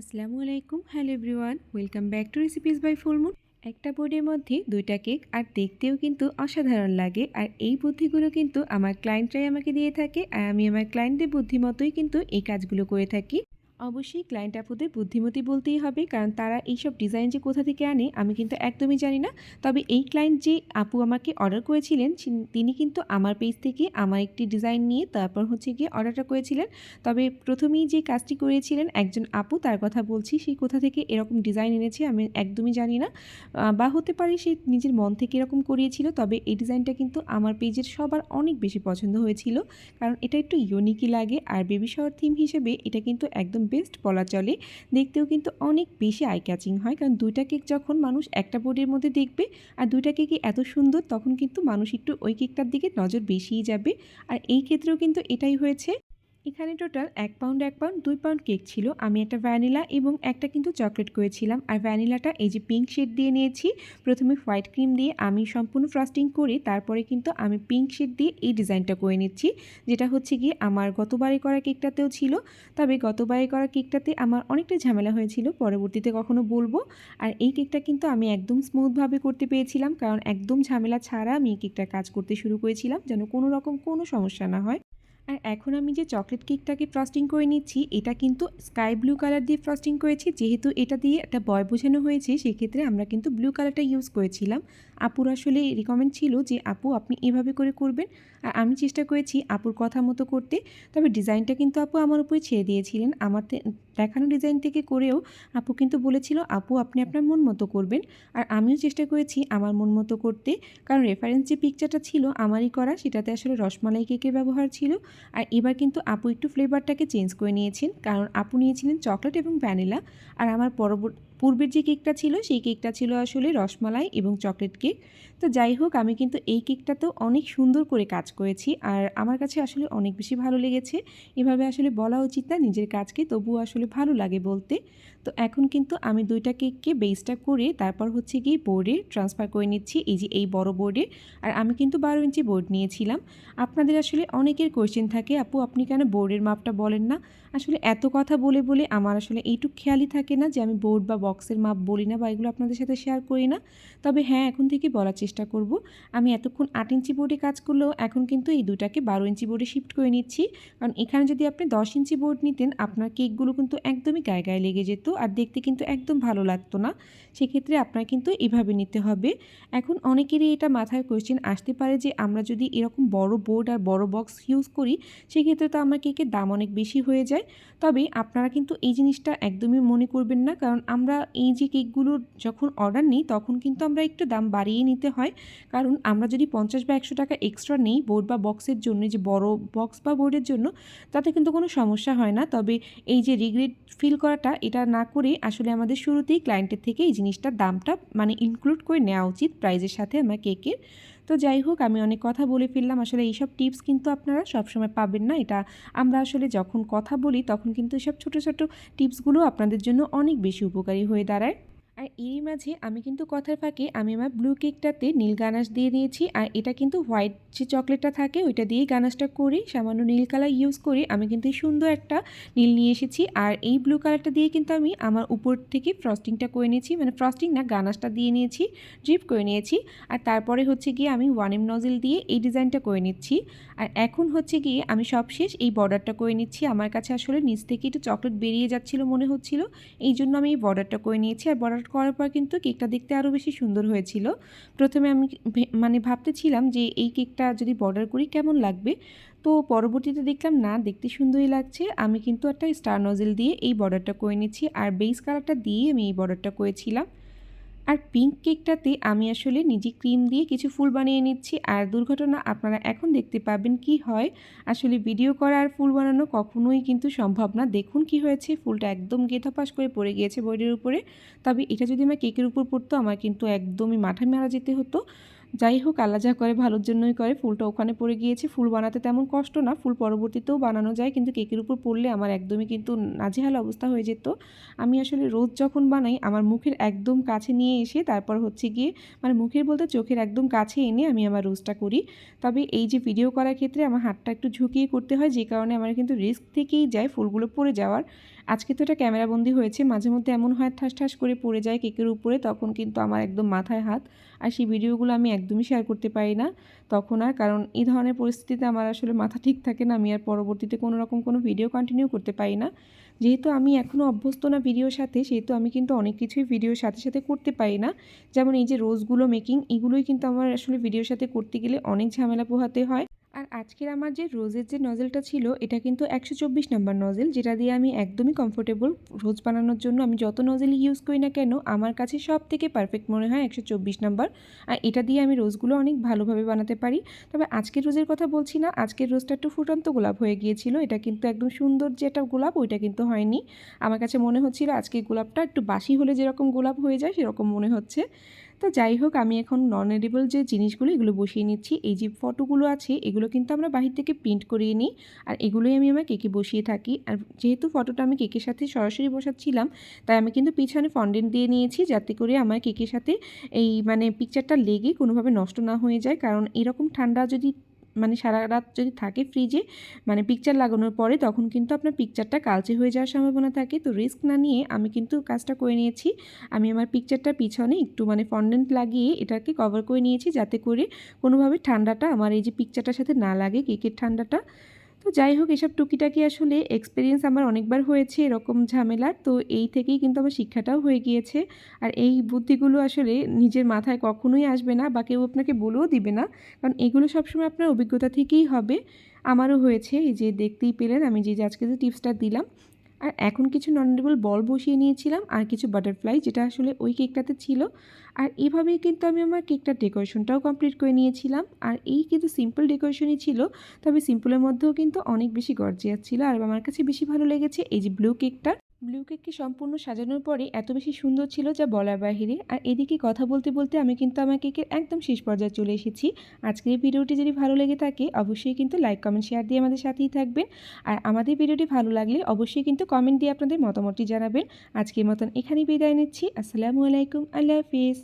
আসসালামু আলাইকুম, hello everyone, welcome back to recipes by Fullmoon একটা বোর্ডের মধ্যে দুইটা কেক, আর দেখতেও কিন্তু অসাধারণ লাগে। আর এই বুদ্ধিগুলো কিন্তু আমার ক্লায়েন্টরাই আমাকে দিয়ে থাকে, আর আমি আমার ক্লায়েন্টদের বুদ্ধিমতোই কিন্তু এই কাজগুলো করে থাকি। অবশ্যই ক্লায়েন্ট আপুদের বুদ্ধিমতী বলতেই হবে, কারণ তারা এইসব ডিজাইন যে কোথা থেকে আনে আমি কিন্তু একদমই জানি না। তবে এই ক্লায়েন্ট যে আপু আমাকে অর্ডার করেছিলেন তিনি কিন্তু আমার পেজ থেকে আমার একটি ডিজাইন নিয়ে তারপর হচ্ছে গিয়ে অর্ডারটা করেছিলেন। তবে প্রথমেই যে কাজটি করেছিলেন একজন আপু, তার কথা বলছি সেই কোথা থেকে এরকম ডিজাইন এনেছে আমি একদমই জানি না। বা হতে পারে সে নিজের মন থেকে এরকম করিয়েছিল, তবে এই ডিজাইনটা কিন্তু আমার পেজের সবার অনেক বেশি পছন্দ হয়েছিল, কারণ এটা একটু ইউনিকই লাগে। আর বেবি শাওয়ার থিম হিসেবে এটা কিন্তু একদম বেস্ট বলা চলে। দেখতেও কিন্তু অনেক বেশি আই ক্যাচিং হয়। কারণ দুইটা কেক যখন মানুষ একটা বোর্ডের মধ্যে দেখবে আর দুইটা কেকই এত সুন্দর, তখন কিন্তু মানুষ একটু ওই কেকটার দিকে নজর বেশিই যাবে। আর এই ক্ষেত্রেও কিন্তু এটাই হয়েছে। এখানে টোটাল এক পাউন্ড এক পাউন্ড দুই পাউন্ড কেক ছিল। আমি একটা ভ্যানিলা এবং একটা কিন্তু চকলেট করেছিলাম। আর ভ্যানিলাটা এই যে পিঙ্ক শেড দিয়ে নিয়েছি, প্রথমে হোয়াইট ক্রিম দিয়ে আমি সম্পূর্ণ ফ্রস্টিং করে তারপরে কিন্তু আমি পিঙ্ক শেড দিয়ে এই ডিজাইনটা করে নিচ্ছি। যেটা হচ্ছে গিয়ে আমার গতবারে করা কেকটাতেও ছিল, তবে গতবারে করা কেকটাতে আমার অনেকটা ঝামেলা হয়েছিল, পরবর্তীতে কখনো বলব। আর এই কেকটা কিন্তু আমি একদম স্মুথভাবে করতে পেরেছিলাম, কারণ একদম ঝামেলা ছাড়া আমি কেকটা কাজ করতে শুরু করেছিলাম, যেন কোনো রকম কোনো সমস্যা না হয়। আর এখন আমি যে চকলেট কেকটাকে ফ্রস্টিং করে নিচ্ছি, এটা কিন্তু স্কাই ব্লু কালার দিয়ে ফ্রস্টিং করেছি। যেহেতু এটা দিয়ে একটা বয় বোঝানো হয়েছে, সেক্ষেত্রে আমরা কিন্তু ব্লু কালারটা ইউজ করেছিলাম। আপুর আসলে রিকমেন্ড ছিল যে, আপু, আপনি এভাবে করে করবেন। আর আমি চেষ্টা করেছি আপুর কথা মতো করতে। তবে ডিজাইনটা কিন্তু আপু আমার উপরে ছেড়ে দিয়েছিলেন। আমার দেখানো ডিজাইন থেকে করেও আপু কিন্তু বলেছিল, আপু, আপনি আপনার মন মতো করবেন। আর আমিও চেষ্টা করেছি আমার মন মতো করতে। কারণ রেফারেন্স যে পিকচারটা ছিল, আমারই করা, সেটাতে আসলে রসমালাই কেকের ব্যবহার ছিল। আর এবার কিন্তু আপু একটু ফ্লেভারটাকে চেঞ্জ করে নিয়েছেন। কারণ আপু নিয়েছিলেন চকলেট এবং ভ্যানিলা আর আমার পরবর্তী পূর্বের যে কেকটা ছিল, সেই কেকটা ছিল আসলে রসমালাই এবং চকলেট কেক তো যাই হোক, আমি কিন্তু এই কেকটাতেও অনেক সুন্দর করে কাজ করেছি আর আমার কাছে আসলে অনেক বেশি ভালো লেগেছে। এভাবে আসলে বলা উচিত না নিজের কাজকে, তবুও আসলে ভালো লাগে বলতে। তো এখন কিন্তু আমি দুইটা কেককে বেসটা করে তারপর হচ্ছে গিয়ে বোর্ডে ট্রান্সফার করে নিচ্ছি, এই যে এই বড় বোর্ডে আর আমি কিন্তু বারো ইঞ্চি বোর্ড নিয়েছিলাম। আপনাদের আসলে অনেকের কোয়েশ্চেন থাকে, আপু, আপনি কেন বোর্ডের মাপটা বলেন না? আসলে এত কথা বলে বলে আমার আসলে এইটুক খেয়ালই থাকে না যে আমি বোর্ড বা বক্সের মাপ বলি না বা এগুলো আপনাদের সাথে শেয়ার করি না। তবে হ্যাঁ এখন থেকে বলার চেষ্টা করব। আমি এতক্ষণ আট ইঞ্চি বোর্ডে কাজ করলেও এখন কিন্তু এই দুটাকে বারো ইঞ্চি বোর্ডে শিফট করে নিচ্ছি। কারণ এখানে যদি আপনি দশ ইঞ্চি বোর্ড নিতেন, আপনার কেকগুলো কিন্তু একদমই গায়ে গায়ে লেগে যেত। আর দেখতে কিন্তু একদম ভালো লাগতো না। সেক্ষেত্রে আপনার কিন্তু এভাবে নিতে হবে। এখন অনেকেরই এটা মাথায় কোয়েশ্চেন আসতে পারে যে, আমরা যদি এরকম বড় বোর্ড আর বড় বক্স ইউজ করি, সেক্ষেত্রে তো আমার কেকের দাম অনেক বেশি হয়ে যায়। তবে আপনারা কিন্তু এই জিনিসটা একদমই মনে করবেন না। কারণ আমরা এই যে কেকগুলো যখন অর্ডার নিই, তখন কিন্তু আমরা একটু দাম বাড়িয়ে নিতে হয়। কারণ আমরা যদি পঞ্চাশ বা একশো টাকা এক্সট্রা নিই বোর্ড বা বক্সের জন্য, যে বড় বক্স বা বোর্ডের জন্য, তাতে কিন্তু কোনো সমস্যা হয় না। তবে এই যে রিগ্রেট ফিল করাটা, এটা না করে আসলে আমাদের শুরুতেই ক্লায়েন্টের থেকে এই জিনিসটার দামটা মানে ইনক্লুড করে নেওয়া উচিত প্রাইজের সাথে আমার কেকের তো যাই হোক, আমি অনেক কথা বলে ফেললাম। আসলে এইসব টিপস কিন্তু আপনারা সবসময় পাবেন না। এটা আমরা আসলে যখন কথা বলি, তখন কিন্তু এসব ছোটো ছোটো টিপসগুলো আপনাদের জন্য অনেক বেশি উপকারী হয়ে দাঁড়ায়। আর এরই মাঝে আমি কিন্তু কথার ফাঁকে আমি আমার ব্লু কেকটাতে নীল গানাশ দিয়ে দিয়েছি। আর এটা কিন্তু হোয়াইট যে চকলেটটা থাকে, ওইটা দিয়েই গানাশটা করি, সামান্য নীল কালার ইউজ করি আমি কিন্তু সুন্দর একটা নীল নিয়ে এসেছি। আর এই ব্লু কালারটা দিয়ে কিন্তু আমি আমার উপর থেকে ফ্রস্টিংটা করে নিয়েছি। মানে ফ্রস্টিং না, গানাশটা দিয়ে নিয়েছি ড্রিপ করে নিয়েছি। আর তারপরে হচ্ছে গিয়ে আমি ওয়ান এম নজেল দিয়ে এই ডিজাইনটা করে নিচ্ছি। আর এখন হচ্ছে গিয়ে আমি সব শেষ এই বর্ডারটা করে নিচ্ছি। আমার কাছে আসলে নিচ থেকে একটু চকলেট বেরিয়ে যাচ্ছিল মনে হচ্ছিল। এই জন্য আমি এই বর্ডারটা করে নিয়েছি। আর বর্ডার করার পর কিন্তু কেকটা দেখতে আরও বেশি সুন্দর হয়েছিল। প্রথমে আমি মানে ভাবতেছিলাম যে এই কেকটা যদি বর্ডার করি কেমন লাগবে? তো পরবর্তীতে দেখলাম, না, দেখতে সুন্দরই লাগছে। আমি কিন্তু একটা স্টার নজেল দিয়ে এই বর্ডারটা করে নিচ্ছি। আর বেস কালারটা দিয়ে আমি এই বর্ডারটা করেছিলাম। আর পিঙ্ক কেকটাতে আমি আসলে নিজে ক্রিম দিয়ে কিছু ফুল বানিয়ে নিচ্ছি। আর দুর্ঘটনা আপনারা এখন দেখতে পাবেন কি হয়। আসলে ভিডিও করা আর ফুল বানানো কখনোই কিন্তু সম্ভব না। দেখুন কি হয়েছে, ফুলটা একদম গেথাপাস করে পড়ে গিয়েছে বডির উপরে। তবে এটা যদি আমার কেকের উপর পড়তো, আমার কিন্তু একদমই মাথা মারা যেতে হতো। যাই হোক, আল্লাহ যা করে ভালোর জন্যই করে। ফুলটা ওখানে পড়ে গিয়েছে। ফুল বানাতে তেমন কষ্ট না। ফুল পরবর্তীতেও বানানো যায়। কিন্তু কেকের উপর পড়লে আমার একদমই কিন্তু নাজেহাল অবস্থা হয়ে যেত। আমি আসলে রোজ যখন বানাই, আমার মুখের একদম কাছে নিয়ে এসে, তারপর হচ্ছে গিয়ে মানে মুখের বলতে চোখের একদম কাছে এনে আমি আমার রোজটা করি। তবে এই যে ভিডিও করার ক্ষেত্রে আমার হাতটা একটু ঝুঁকিয়ে করতে হয়, যে কারণে আমার কিন্তু রিস্ক থেকেই যায় ফুলগুলো পড়ে যাওয়ার। আজকে তো এটা ক্যামেরাবন্দি হয়েছে, মাঝে মধ্যে এমন হয় ঠাস ঠাস করে পড়ে যায় কেকের উপরে, তখন কিন্তু আমার একদম মাথায় হাত। আর সেই ভিডিওগুলো আমি একদমই শেয়ার করতে পারি না তখন আর, কারণ এই ধরনের পরিস্থিতিতে আমার আসলে মাথা ঠিক থাকে না, আমি আর পরবর্তীতে কোনো রকম কোনো ভিডিও কন্টিনিউ করতে পারি না। যেহেতু আমি এখনও অভ্যস্ত না ভিডিওর সাথে, সেহেতু আমি কিন্তু অনেক কিছুই ভিডিওর সাথে সাথে করতে পারি না। যেমন এই যে রোজগুলো মেকিং এগুলোই কিন্তু আমার আসলে ভিডিওর সাথে করতে গেলে অনেক ঝামেলা পোহাতে হয়। আর আজকের আমার যে রোজের যে নজেলটা ছিল, এটা কিন্তু একশো চব্বিশ নাম্বার নজেল, যেটা দিয়ে আমি একদমই কমফোর্টেবল রোজ বানানোর জন্য। আমি যত নজেল ইউজ করি না কেন, আমার কাছে সব থেকে পারফেক্ট মনে হয় একশো চব্বিশ নাম্বার। আর এটা দিয়ে আমি রোজগুলো অনেক ভালোভাবে বানাতে পারি। তবে আজকের রোজের কথা বলছি না, আজকের রোজটা একটু ফুটন্ত গোলাপ হয়ে গিয়েছিল। এটা কিন্তু একদম সুন্দর যে একটা গোলাপ, ওইটা কিন্তু হয়নি। আমার কাছে মনে হচ্ছিল আজকের গোলাপটা একটু বাসি হলে যেরকম গোলাপ হয়ে যায়, সেরকম মনে হচ্ছে। তো যাই হোক, আমি এখন নন এডিবল যে জিনিসগুলো, এগুলো বসিয়ে নিচ্ছি। এই যে ফটোগুলো আছে, এগুলো কিন্তু আমরা বাহির থেকে প্রিন্ট করিয়ে নিই। আর এগুলোই আমি আমার কেকে বসিয়ে থাকি। আর যেহেতু ফটোটা আমি কেকের সাথে সরাসরি বসাচ্ছিলাম, তাই আমি কিন্তু পিছনে ফন্ডেন্ট দিয়ে নিয়েছি, যাতে করে আমার কেকের সাথে এই মানে পিকচারটা লেগে কোনোভাবে নষ্ট না হয়ে যায়। কারণ এরকম ঠান্ডা যদি মানে সারা রাত যদি থাকে ফ্রিজে মানে পিকচার লাগানোর পরে তখন কিন্তু আপনার পিকচারটা কালচে হয়ে যাওয়ার সম্ভাবনা থাকে। তো রিস্ক না নিয়ে আমি কিন্তু কাজটা করে নিয়েছি। আমি আমার পিকচারটা পিছনে একটু মানে ফন্ডেন্ট লাগিয়ে এটাকে কভার করে নিয়েছি যাতে করে কোনোভাবে ঠান্ডাটা আমার এই যে পিকচারটার সাথে না লাগে কেকের ঠান্ডাটা। তো যাই হোক, এসব টুকিটাকি আসলে এক্সপিরিয়েন্স আমার অনেকবার হয়েছে এরকম ঝামেলার। তো এই থেকেই কিন্তু আমার শিক্ষাটাও হয়ে গিয়েছে। আর এই বুদ্ধিগুলো আসলে নিজের মাথায় কখনোই আসবে না বা কেউ আপনাকে বলেও দিবে না। কারণ এগুলো সবসময় আপনার অভিজ্ঞতা থেকেই হবে। আমারও হয়েছে, এই যে দেখতেই পেলেন, আমি যে আজকে যে টিপসটা দিলাম আর এখন কিছু নন বল বসিয়ে নিয়েছিলাম আর কিছু বাটারফ্লাই যেটা আসলে ওই কেকটাতে ছিল। আর এভাবেই কিন্তু আমি আমার কেকটার ডেকোরেশনটাও কমপ্লিট করে নিয়েছিলাম। আর এই কিন্তু সিম্পল ডেকোরেশনই ছিল, তবে সিম্পলের মধ্যেও কিন্তু অনেক বেশি গর্জিয়াস ছিল। আর আমার কাছে বেশি ভালো লেগেছে এই যে ব্লু কেকটা ব্লু কেককে সম্পূর্ণ সাজানোর পরে এত বেশি সুন্দর ছিল যা বলার বাহিরে আর এদিকে কথা বলতে বলতে আমি কিন্তু আমার কেকের একদম শেষ পর্যায়ে চলে এসেছি। আজকের এই ভিডিওটি যদি ভালো লেগে থাকে, অবশ্যই কিন্তু লাইক কমেন্ট শেয়ার দিয়ে আমাদের সাথেই থাকবেন। আর আমাদের ভিডিওটি ভালো লাগলে অবশ্যই কিন্তু কমেন্ট দিয়ে আপনাদের মতামতটি জানাবেন। আজকের মতন এখানেই বিদায় নিচ্ছি। আসসালামু আলাইকুম। আল্লাহ হাফিজ।